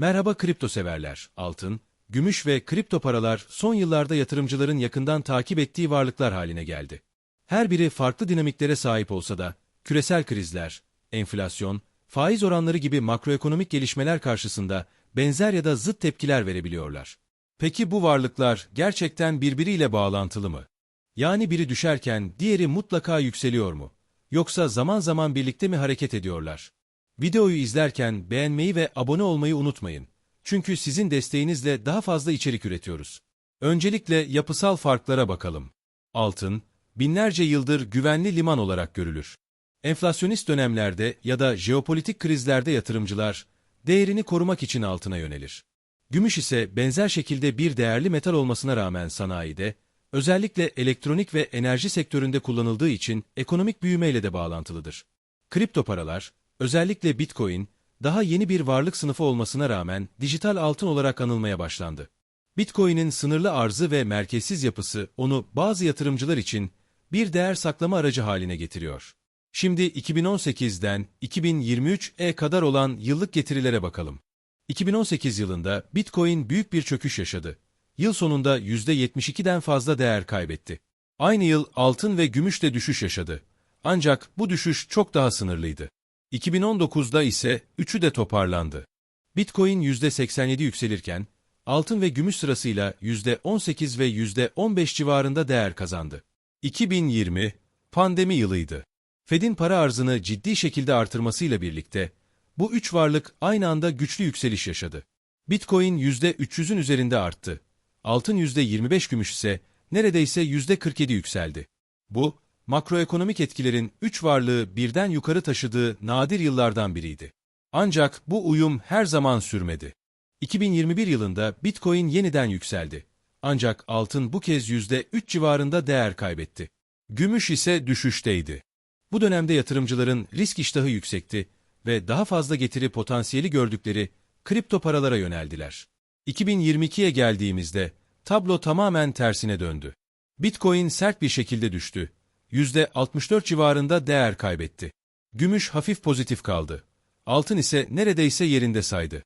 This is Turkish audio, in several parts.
Merhaba kripto severler. Altın, gümüş ve kripto paralar son yıllarda yatırımcıların yakından takip ettiği varlıklar haline geldi. Her biri farklı dinamiklere sahip olsa da küresel krizler, enflasyon, faiz oranları gibi makroekonomik gelişmeler karşısında benzer ya da zıt tepkiler verebiliyorlar. Peki bu varlıklar gerçekten birbiriyle bağlantılı mı? Yani biri düşerken diğeri mutlaka yükseliyor mu? Yoksa zaman zaman birlikte mi hareket ediyorlar? Videoyu izlerken beğenmeyi ve abone olmayı unutmayın. Çünkü sizin desteğinizle daha fazla içerik üretiyoruz. Öncelikle yapısal farklara bakalım. Altın, binlerce yıldır güvenli liman olarak görülür. Enflasyonist dönemlerde ya da jeopolitik krizlerde yatırımcılar değerini korumak için altına yönelir. Gümüş ise benzer şekilde bir değerli metal olmasına rağmen sanayide, özellikle elektronik ve enerji sektöründe kullanıldığı için ekonomik büyümeyle de bağlantılıdır. Kripto paralar, özellikle Bitcoin, daha yeni bir varlık sınıfı olmasına rağmen dijital altın olarak anılmaya başlandı. Bitcoin'in sınırlı arzı ve merkezsiz yapısı onu bazı yatırımcılar için bir değer saklama aracı haline getiriyor. Şimdi 2018'den 2023'e kadar olan yıllık getirilere bakalım. 2018 yılında Bitcoin büyük bir çöküş yaşadı. Yıl sonunda %72'den fazla değer kaybetti. Aynı yıl altın ve gümüş de düşüş yaşadı. Ancak bu düşüş çok daha sınırlıydı. 2019'da ise üçü de toparlandı. Bitcoin %87 yükselirken, altın ve gümüş sırasıyla %18 ve %15 civarında değer kazandı. 2020, pandemi yılıydı. Fed'in para arzını ciddi şekilde artırmasıyla birlikte, bu üç varlık aynı anda güçlü yükseliş yaşadı. Bitcoin %300'ün üzerinde arttı. Altın %25 gümüş ise neredeyse %47 yükseldi. Bu, makroekonomik etkilerin üç varlığı birden yukarı taşıdığı nadir yıllardan biriydi. Ancak bu uyum her zaman sürmedi. 2021 yılında Bitcoin yeniden yükseldi. Ancak altın bu kez %3 civarında değer kaybetti. Gümüş ise düşüşteydi. Bu dönemde yatırımcıların risk iştahı yüksekti ve daha fazla getiri potansiyeli gördükleri kripto paralara yöneldiler. 2022'ye geldiğimizde tablo tamamen tersine döndü. Bitcoin sert bir şekilde düştü. %64 civarında değer kaybetti. Gümüş hafif pozitif kaldı. Altın ise neredeyse yerinde saydı.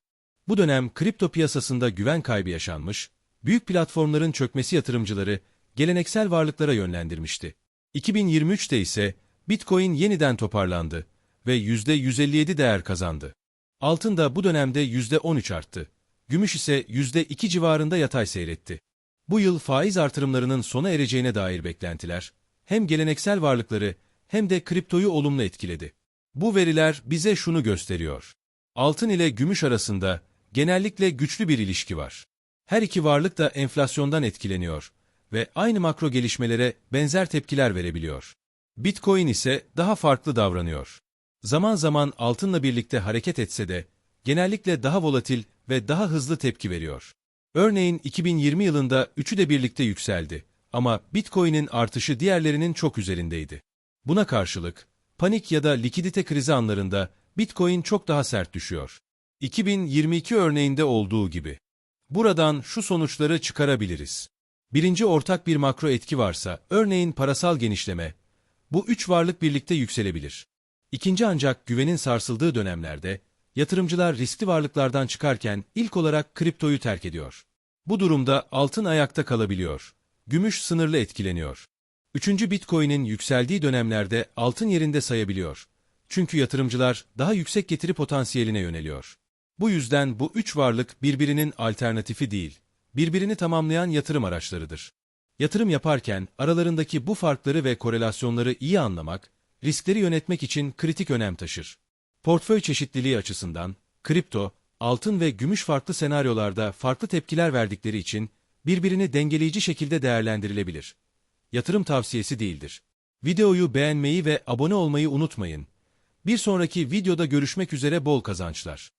Bu dönem kripto piyasasında güven kaybı yaşanmış, büyük platformların çökmesi yatırımcıları geleneksel varlıklara yönlendirmişti. 2023'te ise Bitcoin yeniden toparlandı ve %157 değer kazandı. Altın da bu dönemde %13 arttı. Gümüş ise %2 civarında yatay seyretti. Bu yıl faiz artırımlarının sona ereceğine dair beklentiler, hem geleneksel varlıkları hem de kriptoyu olumlu etkiledi. Bu veriler bize şunu gösteriyor. Altın ile gümüş arasında genellikle güçlü bir ilişki var. Her iki varlık da enflasyondan etkileniyor ve aynı makro gelişmelere benzer tepkiler verebiliyor. Bitcoin ise daha farklı davranıyor. Zaman zaman altınla birlikte hareket etse de genellikle daha volatil ve daha hızlı tepki veriyor. Örneğin 2020 yılında üçü de birlikte yükseldi ama Bitcoin'in artışı diğerlerinin çok üzerindeydi. Buna karşılık panik ya da likidite krizi anlarında Bitcoin çok daha sert düşüyor. 2022 örneğinde olduğu gibi. Buradan şu sonuçları çıkarabiliriz. Birinci ortak bir makro etki varsa, örneğin parasal genişleme, bu üç varlık birlikte yükselebilir. İkinci ancak güvenin sarsıldığı dönemlerde, yatırımcılar riskli varlıklardan çıkarken ilk olarak kriptoyu terk ediyor. Bu durumda altın ayakta kalabiliyor. Gümüş sınırlı etkileniyor. Üçüncü Bitcoin'in yükseldiği dönemlerde altın yerinde sayabiliyor. Çünkü yatırımcılar daha yüksek getiri potansiyeline yöneliyor. Bu yüzden bu üç varlık birbirinin alternatifi değil, birbirini tamamlayan yatırım araçlarıdır. Yatırım yaparken aralarındaki bu farkları ve korelasyonları iyi anlamak, riskleri yönetmek için kritik önem taşır. Portföy çeşitliliği açısından, kripto, altın ve gümüş farklı senaryolarda farklı tepkiler verdikleri için birbirini dengeleyici şekilde değerlendirilebilir. Yatırım tavsiyesi değildir. Videoyu beğenmeyi ve abone olmayı unutmayın. Bir sonraki videoda görüşmek üzere bol kazançlar.